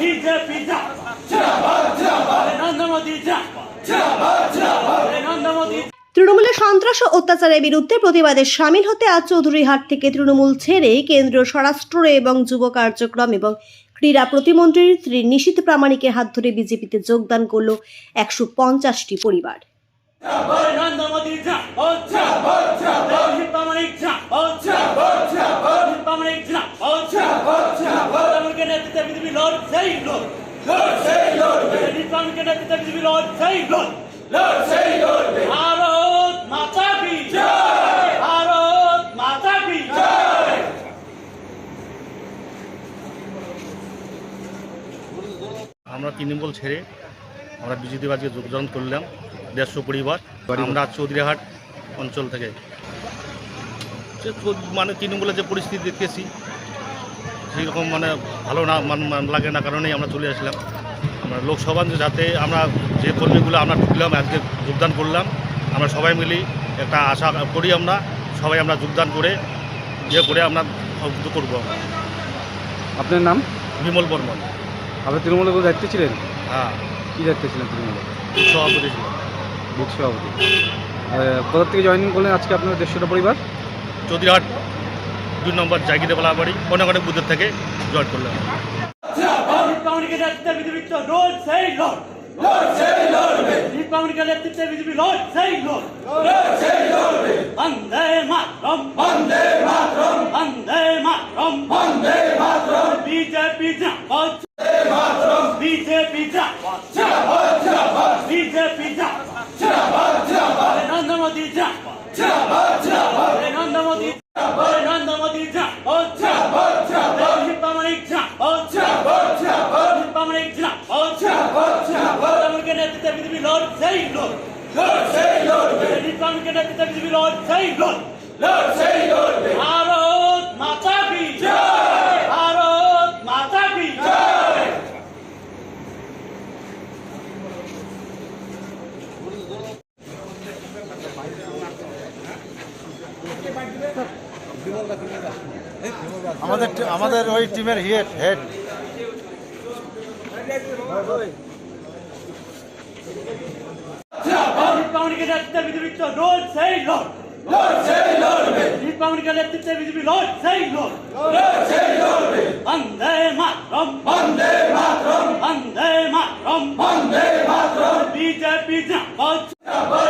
BJP তৃণমূলের সন্ত্রাস ও অত্যাচারের বিরুদ্ধে প্রতিবাদে সামিল হতে আজ চৌধুরীহাট থেকে তৃণমূল ছেড়ে কেন্দ্রীয় স্বরাষ্ট্র এবং যুব কার্যক্রম এবং ক্রীড়া প্রতিমন্ত্রী শ্রী নিশীত প্রামাণিকের হাত ধরে বিজেপিতে যোগদান করল একশো পঞ্চাশটি পরিবার। নেতৃত্বে বিজেপি লড় সেই লড় প্রামাণিকের নেতৃত্বে বিজেপি লড় সেই লড় ভারত মাতা কি ভারত মাতা কি আমরা তৃণমূল ছেড়ে আমরা বিজেপি আজকে যোগদান করলাম দেড়শো পরিবার। আমরা চৌধুরীহাট অঞ্চল থেকে। যে মানে তৃণমূলের যে পরিস্থিতি দেখতেছি সেই রকম মানে ভালো না লাগে না কারণেই আমরা চলে আসলাম। আমরা লোকসভা যাতে আমরা যে কর্মীগুলো আমরা ঢুকলাম আজকে যোগদান করলাম আমরা সবাই মিলি একটা আশা করি আমরা সবাই আমরা যোগদান করে ইয়ে করে আমরা করব আপনার নাম? বিমল বর্মন। আপনি তৃণমূলের কোনো দায়িত্বে ছিলেন? হ্যাঁ। কী দায়িত্বে ছিলেন তৃণমূলে সভাপতি ছিলাম। বুথ সভাপতি। কোথা থেকে জয়েনিং করলেন আজকে আপনার দেড়শোটা পরিবার? চৌধুরীহাট দুই নম্বর জাগিরে বলা বাড়ি অনেক অনেক বুথের থেকে জয়েন করলাম। BJP BJP BJP Narendra Modi Narendra Modi Bharat Mata কি ভারত মাতা কি আমাদের আমাদের ওই টিমের হেড হেড বিজেপি লড় সেই লড় প্রামাণিকের নেতৃত্বে বিজেপি লড় সেই লড় বন্দে মাতরম। বন্দে মাতরম। বন্দে মাতরম। বন্দে মাতরম। বিজেপি জিন্দাবাদ